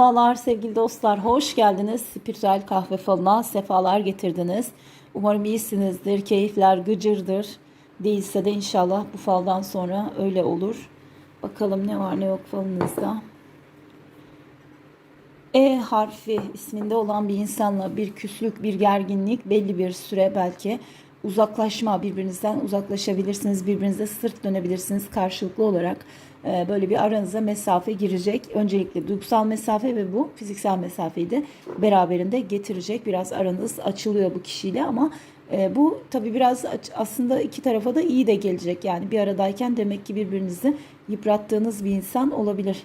Merhabalar sevgili dostlar, hoş geldiniz. Spiritüel kahve falına sefalar getirdiniz. Umarım iyisinizdir, keyifler gıcırdır. Değilse de inşallah bu faldan sonra öyle olur. Bakalım ne var ne yok falınızda. E harfi isminde olan bir insanla bir küslük, bir gerginlik, belli bir süre belki uzaklaşma, birbirinizden uzaklaşabilirsiniz, birbirinize sırt dönebilirsiniz karşılıklı olarak. E, böyle bir aranıza mesafe girecek. Öncelikle duygusal mesafe ve bu fiziksel mesafeyi de beraberinde getirecek. Biraz aranız açılıyor bu kişiyle ama e, bu tabii biraz aslında iki tarafa da iyi de gelecek. Yani bir aradayken demek ki birbirinizi yıprattığınız bir insan olabilir.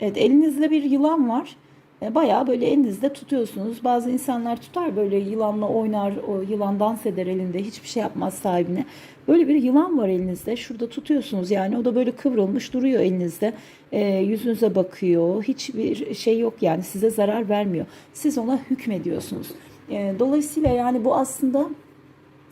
Evet elinizde bir yılan var. E, Bayağı böyle elinizde tutuyorsunuz. Bazı insanlar tutar böyle yılanla oynar, o yılan dans eder elinde, hiçbir şey yapmaz sahibine. Böyle bir yılan var elinizde. Şurada tutuyorsunuz yani o da böyle kıvrılmış duruyor elinizde. E, yüzünüze bakıyor. Hiçbir şey yok yani size zarar vermiyor. Siz ona hükmediyorsunuz. E, dolayısıyla yani bu aslında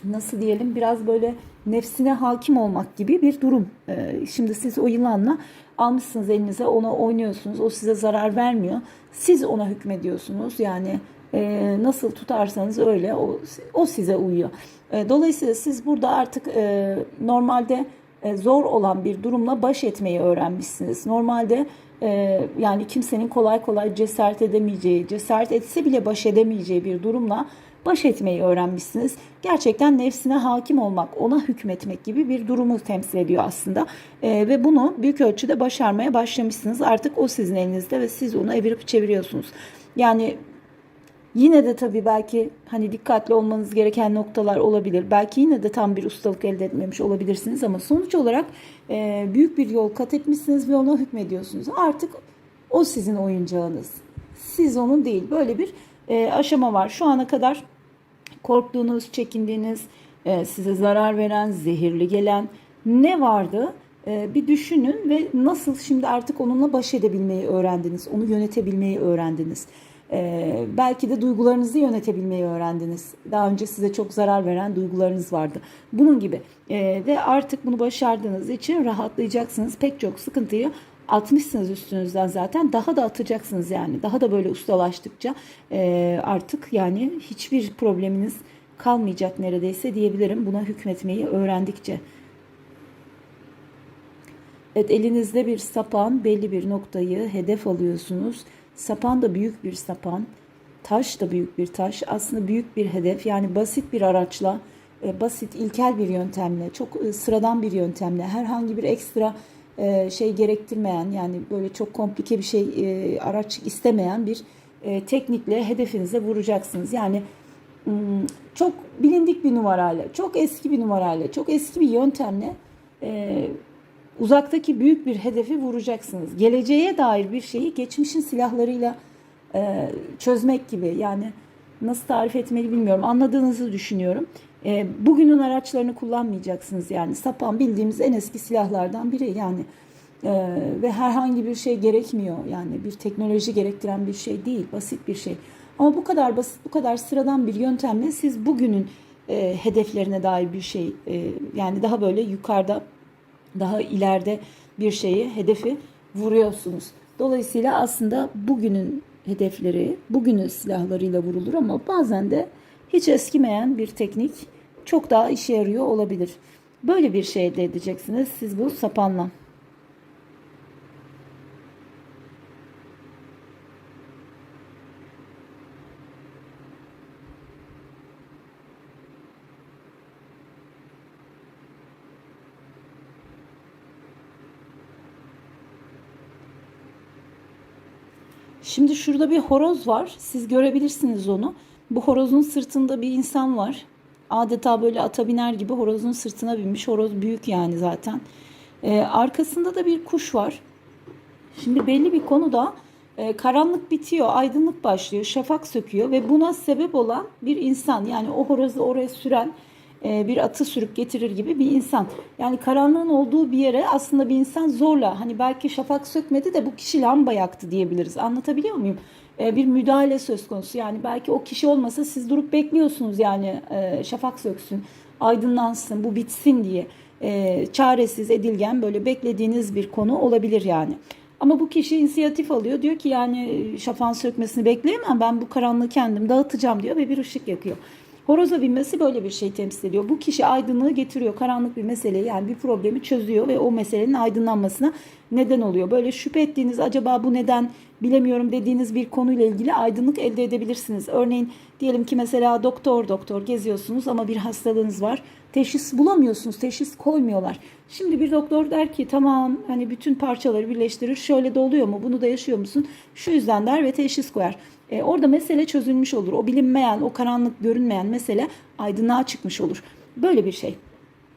nasıl diyelim biraz böyle nefsine hakim olmak gibi bir durum. Ee, şimdi siz o yılanla almışsınız elinize ona oynuyorsunuz. O size zarar vermiyor. Siz ona hükmediyorsunuz. Yani e, nasıl tutarsanız öyle o, o size uyuyor. E, dolayısıyla siz burada artık e, normalde zor olan bir durumla baş etmeyi öğrenmişsiniz. Normalde yani kimsenin kolay kolay cesaret edemeyeceği, cesaret etse bile baş edemeyeceği bir durumla baş etmeyi öğrenmişsiniz. Gerçekten nefsine hakim olmak, ona hükmetmek gibi bir durumu temsil ediyor aslında. Ee, ve bunu büyük ölçüde başarmaya başlamışsınız. Artık o sizin elinizde ve siz onu evirip çeviriyorsunuz. Yani Yine de tabii belki hani dikkatli olmanız gereken noktalar olabilir. Belki yine de tam bir ustalık elde etmemiş olabilirsiniz ama sonuç olarak e, büyük bir yol kat etmişsiniz ve ona hükmediyorsunuz. Artık o sizin oyuncağınız. Siz onun değil. Böyle bir e, aşama var. Şu ana kadar korktuğunuz, çekindiğiniz, e, size zarar veren, zehirli gelen ne vardı? E, bir düşünün ve nasıl şimdi artık onunla baş edebilmeyi öğrendiniz, onu yönetebilmeyi öğrendiniz. E, belki de duygularınızı yönetebilmeyi öğrendiniz. Daha önce size çok zarar veren duygularınız vardı. Bunun gibi ve artık bunu başardığınız için rahatlayacaksınız. Pek çok sıkıntıyı atmışsınız üstünüzden zaten daha da atacaksınız yani daha da böyle ustalaştıkça e, artık yani hiçbir probleminiz kalmayacak neredeyse diyebilirim buna hükmetmeyi öğrendikçe. Evet elinizde bir sapan belli bir noktayı hedef alıyorsunuz. Sapan da büyük bir sapan. Taş da büyük bir taş. Aslında büyük bir hedef. Yani basit bir araçla, e, basit ilkel bir yöntemle, çok e, sıradan bir yöntemle, herhangi bir ekstra e, şey gerektirmeyen yani böyle çok komplike bir şey e, araç istemeyen bir e, teknikle hedefinize vuracaksınız. Yani çok bilindik bir numarayla, çok eski bir numarayla, çok eski bir yöntemle uzaktaki büyük bir hedefi vuracaksınız. Geleceğe dair bir şeyi geçmişin silahlarıyla e, çözmek gibi. Yani nasıl tarif etmeli bilmiyorum. Anladığınızı düşünüyorum. E, bugünün araçlarını kullanmayacaksınız yani. Sapan bildiğimiz en eski silahlardan biri yani. E, ve herhangi bir şey gerekmiyor. Yani bir teknoloji gerektiren bir şey değil. Basit bir şey. Ama bu kadar basit, bu kadar sıradan bir yöntemle siz bugünün e, hedeflerine dair bir şey e, yani daha böyle yukarıda daha ileride bir şeyi, hedefi vuruyorsunuz. Dolayısıyla aslında bugünün hedefleri, bugünün silahlarıyla vurulur ama bazen de hiç eskimeyen bir teknik çok daha işe yarıyor olabilir. Böyle bir şey elde edeceksiniz siz bu sapanla. Şimdi şurada bir horoz var. Siz görebilirsiniz onu. Bu horozun sırtında bir insan var. Adeta böyle ata biner gibi horozun sırtına binmiş. Horoz büyük yani zaten. Ee, arkasında da bir kuş var. Şimdi belli bir konuda e, karanlık bitiyor, aydınlık başlıyor, şafak söküyor ve buna sebep olan bir insan. Yani o horozu oraya süren e, bir atı sürüp getirir gibi bir insan. Yani karanlığın olduğu bir yere aslında bir insan zorla hani belki şafak sökmedi de bu kişi lamba yaktı diyebiliriz. Anlatabiliyor muyum? E, bir müdahale söz konusu. Yani belki o kişi olmasa siz durup bekliyorsunuz yani e, şafak söksün, aydınlansın, bu bitsin diye. E, çaresiz, edilgen böyle beklediğiniz bir konu olabilir yani. Ama bu kişi inisiyatif alıyor. Diyor ki yani şafağın sökmesini bekleyemem. Ben bu karanlığı kendim dağıtacağım diyor ve bir ışık yakıyor. Horoza binmesi böyle bir şey temsil ediyor. Bu kişi aydınlığı getiriyor. Karanlık bir meseleyi yani bir problemi çözüyor ve o meselenin aydınlanmasına neden oluyor. Böyle şüphe ettiğiniz acaba bu neden bilemiyorum dediğiniz bir konuyla ilgili aydınlık elde edebilirsiniz. Örneğin diyelim ki mesela doktor doktor geziyorsunuz ama bir hastalığınız var. Teşhis bulamıyorsunuz. Teşhis koymuyorlar. Şimdi bir doktor der ki tamam hani bütün parçaları birleştirir. Şöyle de oluyor mu? Bunu da yaşıyor musun? Şu yüzden der ve teşhis koyar. E, orada mesele çözülmüş olur. O bilinmeyen, o karanlık görünmeyen mesele aydınlığa çıkmış olur. Böyle bir şey.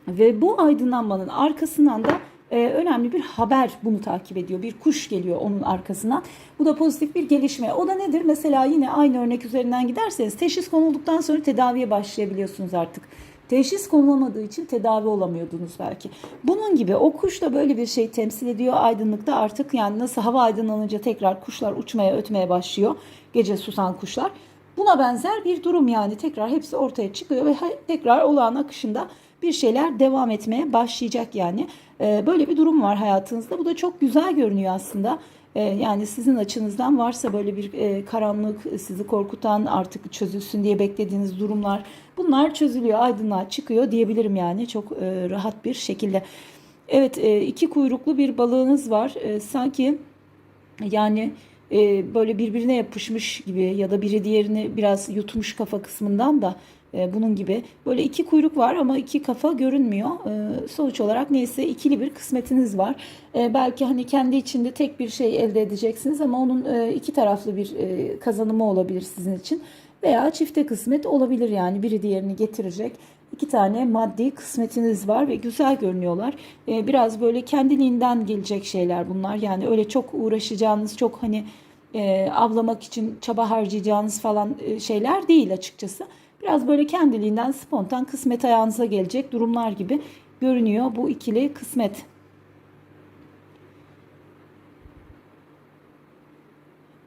Ve bu aydınlanmanın arkasından da e, önemli bir haber bunu takip ediyor. Bir kuş geliyor onun arkasından. Bu da pozitif bir gelişme. O da nedir? Mesela yine aynı örnek üzerinden giderseniz teşhis konulduktan sonra tedaviye başlayabiliyorsunuz artık. Teşhis konulamadığı için tedavi olamıyordunuz belki. Bunun gibi o kuş da böyle bir şey temsil ediyor. Aydınlıkta artık yani nasıl hava aydınlanınca tekrar kuşlar uçmaya ötmeye başlıyor. Gece susan kuşlar. Buna benzer bir durum yani tekrar hepsi ortaya çıkıyor ve tekrar olağan akışında bir şeyler devam etmeye başlayacak yani. Ee, böyle bir durum var hayatınızda. Bu da çok güzel görünüyor aslında. Ee, yani sizin açınızdan varsa böyle bir e, karanlık sizi korkutan artık çözülsün diye beklediğiniz durumlar bunlar çözülüyor aydınlığa çıkıyor diyebilirim yani çok e, rahat bir şekilde. Evet e, iki kuyruklu bir balığınız var sanki yani böyle birbirine yapışmış gibi ya da biri diğerini biraz yutmuş kafa kısmından da e, bunun gibi. Böyle iki kuyruk var ama iki kafa görünmüyor. E, sonuç olarak neyse ikili bir kısmetiniz var. E, belki hani kendi içinde tek bir şey elde edeceksiniz ama onun e, iki taraflı bir e, kazanımı olabilir sizin için. Veya çifte kısmet olabilir yani biri diğerini getirecek. İki tane maddi kısmetiniz var ve güzel görünüyorlar. Biraz böyle kendiliğinden gelecek şeyler bunlar. Yani öyle çok uğraşacağınız, çok hani e, avlamak için çaba harcayacağınız falan şeyler değil açıkçası. Biraz böyle kendiliğinden spontan kısmet ayağınıza gelecek durumlar gibi görünüyor bu ikili kısmet.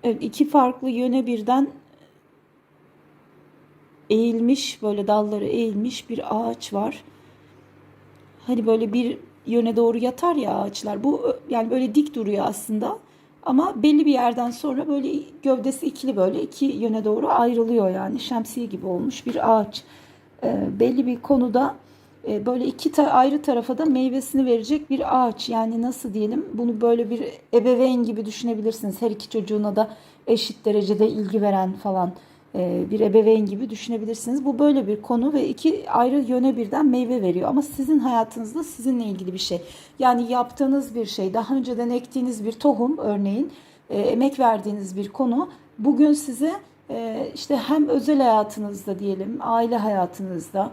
Evet, iki farklı yöne birden eğilmiş böyle dalları eğilmiş bir ağaç var. Hani böyle bir yöne doğru yatar ya ağaçlar. Bu yani böyle dik duruyor aslında. Ama belli bir yerden sonra böyle gövdesi ikili böyle iki yöne doğru ayrılıyor yani şemsiye gibi olmuş bir ağaç. E, belli bir konuda e, böyle iki ta ayrı tarafa da meyvesini verecek bir ağaç. Yani nasıl diyelim bunu böyle bir ebeveyn gibi düşünebilirsiniz. Her iki çocuğuna da eşit derecede ilgi veren falan bir ebeveyn gibi düşünebilirsiniz. Bu böyle bir konu ve iki ayrı yöne birden meyve veriyor. Ama sizin hayatınızda sizinle ilgili bir şey. Yani yaptığınız bir şey, daha önceden ektiğiniz bir tohum örneğin, e, emek verdiğiniz bir konu bugün size e, işte hem özel hayatınızda diyelim, aile hayatınızda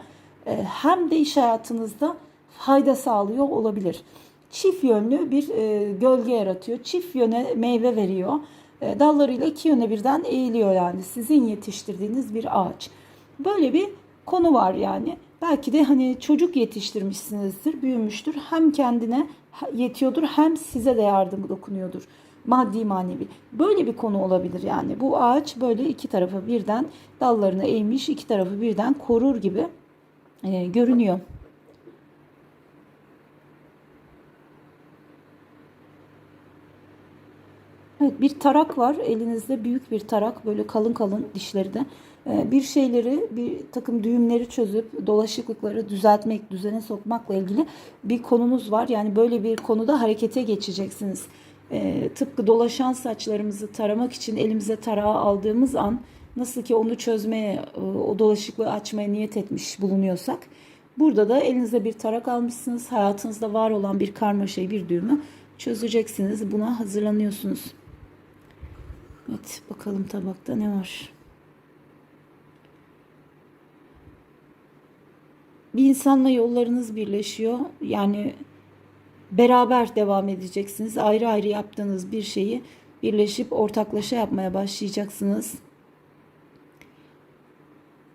hem de iş hayatınızda fayda sağlıyor olabilir. Çift yönlü bir gölge yaratıyor. Çift yöne meyve veriyor. E, dallarıyla iki yöne birden eğiliyor yani sizin yetiştirdiğiniz bir ağaç. Böyle bir konu var yani. Belki de hani çocuk yetiştirmişsinizdir, büyümüştür. Hem kendine yetiyordur hem size de yardım dokunuyordur. Maddi manevi. Böyle bir konu olabilir yani. Bu ağaç böyle iki tarafa birden dallarını eğmiş, iki tarafı birden korur gibi e, görünüyor. Evet bir tarak var. Elinizde büyük bir tarak böyle kalın kalın dişleri de ee, bir şeyleri bir takım düğümleri çözüp dolaşıklıkları düzeltmek düzene sokmakla ilgili bir konunuz var. Yani böyle bir konuda harekete geçeceksiniz. Ee, tıpkı dolaşan saçlarımızı taramak için elimize tarağı aldığımız an nasıl ki onu çözmeye e, o dolaşıklığı açmaya niyet etmiş bulunuyorsak burada da elinizde bir tarak almışsınız. Hayatınızda var olan bir karmaşayı bir düğümü çözeceksiniz. Buna hazırlanıyorsunuz. Evet bakalım tabakta ne var. Bir insanla yollarınız birleşiyor. Yani beraber devam edeceksiniz. Ayrı ayrı yaptığınız bir şeyi birleşip ortaklaşa yapmaya başlayacaksınız.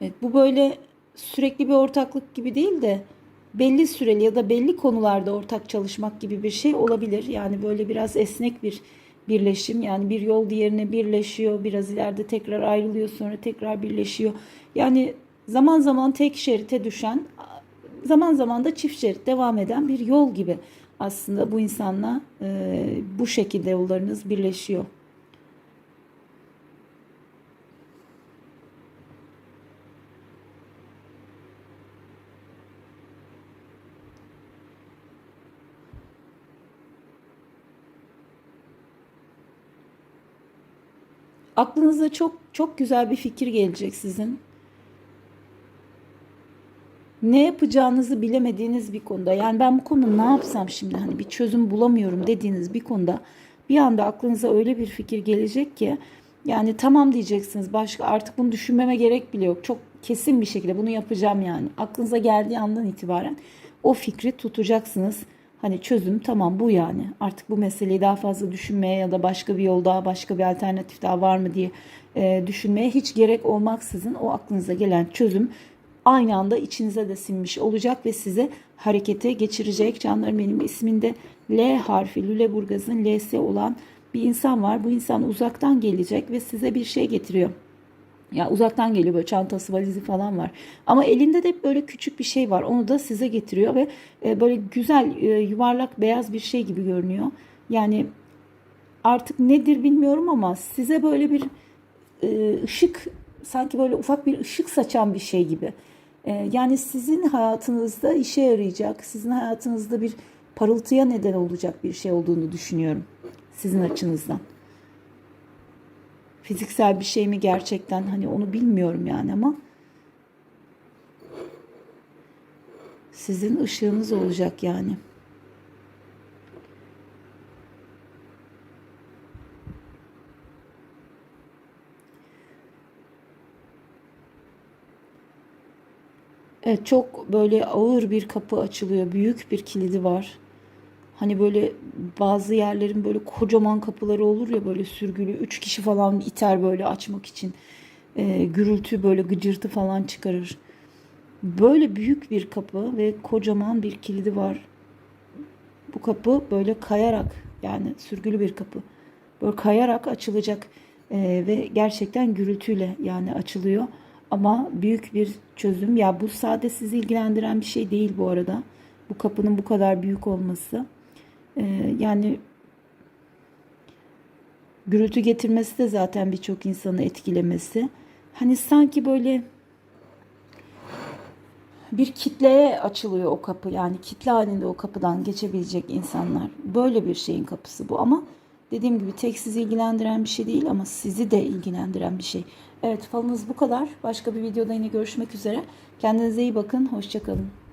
Evet bu böyle sürekli bir ortaklık gibi değil de belli süreli ya da belli konularda ortak çalışmak gibi bir şey olabilir. Yani böyle biraz esnek bir birleşim yani bir yol diğerine birleşiyor biraz ileride tekrar ayrılıyor sonra tekrar birleşiyor yani zaman zaman tek şerite düşen zaman zaman da çift şerit devam eden bir yol gibi aslında bu insanla e, bu şekilde yollarınız birleşiyor. Aklınıza çok çok güzel bir fikir gelecek sizin. Ne yapacağınızı bilemediğiniz bir konuda. Yani ben bu konuda ne yapsam şimdi hani bir çözüm bulamıyorum dediğiniz bir konuda bir anda aklınıza öyle bir fikir gelecek ki yani tamam diyeceksiniz. Başka artık bunu düşünmeme gerek bile yok. Çok kesin bir şekilde bunu yapacağım yani. Aklınıza geldiği andan itibaren o fikri tutacaksınız. Hani çözüm tamam bu yani. Artık bu meseleyi daha fazla düşünmeye ya da başka bir yol daha, başka bir alternatif daha var mı diye e, düşünmeye hiç gerek olmaksızın o aklınıza gelen çözüm aynı anda içinize de sinmiş olacak ve size harekete geçirecek. Canlarım benim isminde L harfi, Lüleburgaz'ın L'si olan bir insan var. Bu insan uzaktan gelecek ve size bir şey getiriyor. Ya uzaktan geliyor böyle çantası valizi falan var. Ama elinde de böyle küçük bir şey var. Onu da size getiriyor ve e, böyle güzel e, yuvarlak beyaz bir şey gibi görünüyor. Yani artık nedir bilmiyorum ama size böyle bir e, ışık sanki böyle ufak bir ışık saçan bir şey gibi. Yani sizin hayatınızda işe yarayacak, sizin hayatınızda bir parıltıya neden olacak bir şey olduğunu düşünüyorum sizin açınızdan. Fiziksel bir şey mi gerçekten hani onu bilmiyorum yani ama sizin ışığınız olacak yani. Evet çok böyle ağır bir kapı açılıyor. Büyük bir kilidi var. Hani böyle bazı yerlerin böyle kocaman kapıları olur ya böyle sürgülü. Üç kişi falan iter böyle açmak için. Ee, gürültü böyle gıcırtı falan çıkarır. Böyle büyük bir kapı ve kocaman bir kilidi var. Bu kapı böyle kayarak yani sürgülü bir kapı. Böyle kayarak açılacak. Ee, ve gerçekten gürültüyle yani açılıyor. Ama büyük bir çözüm. Ya bu sade sizi ilgilendiren bir şey değil bu arada. Bu kapının bu kadar büyük olması. Ee, yani gürültü getirmesi de zaten birçok insanı etkilemesi. Hani sanki böyle bir kitleye açılıyor o kapı. Yani kitle halinde o kapıdan geçebilecek insanlar. Böyle bir şeyin kapısı bu ama dediğim gibi tek sizi ilgilendiren bir şey değil ama sizi de ilgilendiren bir şey. Evet falınız bu kadar. Başka bir videoda yine görüşmek üzere. Kendinize iyi bakın. Hoşçakalın.